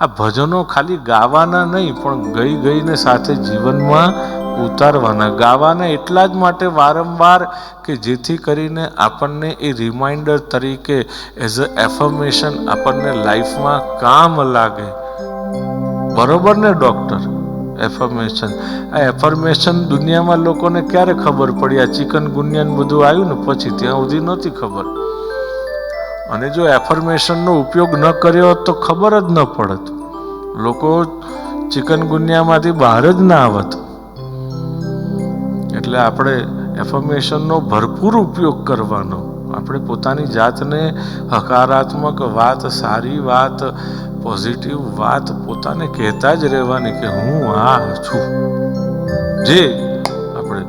આ ભજનો ખાલી ગાવાના નહીં, પણ ગઈ ગઈને સાથે જીવનમાં ઉતારવાના. ગાવાના એટલા જ માટે વારંવાર કે જેથી કરીને આપણને એ રિમાઇન્ડર તરીકે એઝ અ એફર્મેશન આપણને લાઈફમાં કામ લાગે. બરોબર ને ડૉક્ટર એફર્મેશન આ એફર્મેશન દુનિયામાં લોકોને ક્યારે ખબર પડી? આ ચિકન ગુનિયાન બધું આવ્યું ને પછી ત્યાં સુધી નહોતી ખબર. અને જો એફર્મેશનનો ઉપયોગ ન કર્યો હોત તો ખબર જ ન પડત. લોકો ચિકન ગુનિયામાંથી બહાર જ ના આવત. એટલે આપણે એફર્મેશનનો ભરપૂર ઉપયોગ કરવાનો. આપણે પોતાની જાતને હકારાત્મક વાત, સારી વાત પોઝિટિવ વાત પોતાને કહેતા જ રહેવાની કે હું આ છું. જે આપણે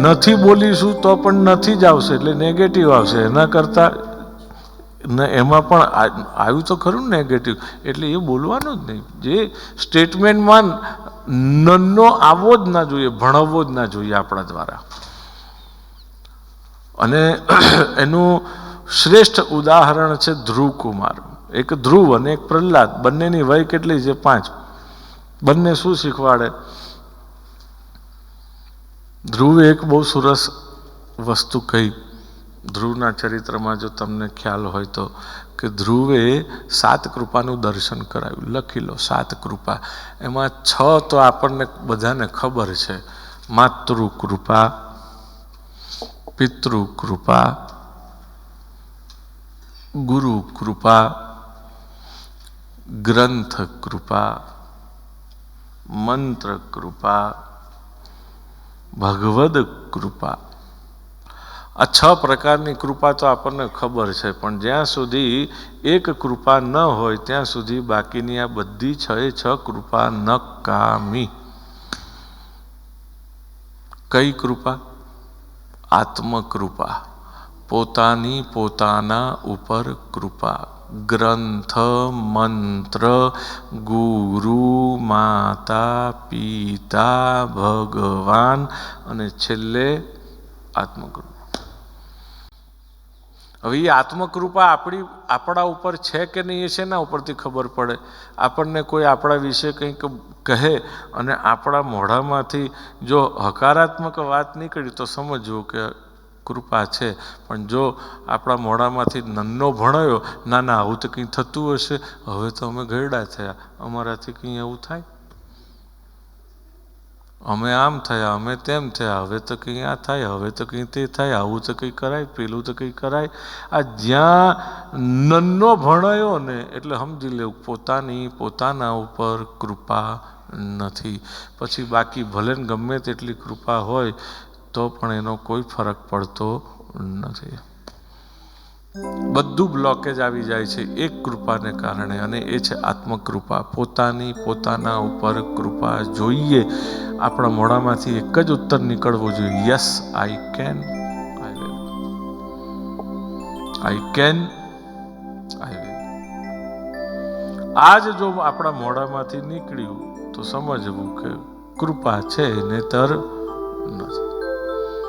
નથી બોલીશું તો પણ નથી જ આવશે, એટલે નેગેટિવ આવશે. એના કરતાં એમાં પણ આવ્યું તો ખરું નેગેટિવ એટલે એ બોલવાનું જ નહીં. જે સ્ટેટમેન્ટમાં નન્નો આવવો જ ના જોઈએ, ભણવવો જ ના જોઈએ આપણા દ્વારા. અને એનું શ્રેષ્ઠ ઉદાહરણ છે ધ્રુવ કુમાર એક ધ્રુવ અને એક પ્રહલાદ. બંનેની વય કેટલી છે? પાંચ. બંને શું શીખવાડે? ધ્રુવે એક બહુ સરસ વસ્તુ કહી, ધ્રુવના ચરિત્રમાં જો તમને ખ્યાલ હોય તો, કે ધ્રુવે સાત કૃપાનું દર્શન કરાવ્યું, લખી લો, સાત કૃપા. એમાં છ તો આપણને બધાને ખબર છે. માતૃ કૃપા પિતૃ કૃપા ગુરુ કૃપા ગ્રંથ કૃપા મંત્ર કૃપા ભગવદ કૃપા. આ છ પ્રકારની કૃપા તો આપણને ખબર છે, પણ જ્યાં સુધી એક કૃપા ન હોય, ત્યાં સુધી બાકીની આ બધી છ એ છ કૃપા નકામી. કઈ કૃપા? આત્મકૃપા. પોતાની પોતાના ઉપર કૃપા. ગ્રંથ મંત્ર ગુરુ માતા પિતા ભગવાન અને છેલ્લે આત્મકૃપા. હવે એ આત્મકૃપા આપણી, આપણા ઉપર છે કે નહીં એ શેના ઉપરથી ખબર પડે? આપણને કોઈ આપણા વિશે કંઈક કહે અને આપણા મોઢામાંથી જો હકારાત્મક વાત નીકળી તો સમજવું કે કૃપા છે. પણ જો આપણા મોઢામાંથી નન્નો ભણાયો ના ના આવું તો કંઈ થતું હશે? હવે તો અમે ગરડા થયા. અમારાથી કંઈ એવું થાય? અમે આમ થયા, અમે તેમ થયા. હવે તો કંઈ આ થાય, હવે તો કંઈ તે થાય. આવું તો કંઈ કરાય, પેલું તો કંઈ કરાય. આ જ્યાં નન્નો ભણાયો ને, એટલે સમજી લેવું, પોતાની, પોતાના ઉપર કૃપા નથી. પછી બાકી ભલે ને ગમે તેટલી કૃપા હોય તો પણ એનો કોઈ ફરક પડતો નથી. બધું બ્લોકેજ આવી જાય છે એક કૃપાને કારણે અને એ છે આત્મકૃપા. પોતાની પોતાના ઉપર કૃપા જોઈએ. આપણા મોઢામાંથી એક જ ઉત્તર નીકળવો જોઈએ. Yes I can I will I can I will આજ જો આપણા મોઢામાંથી નીકળ્યું તો સમજવું કે કૃપા છે, નહીતર નથી.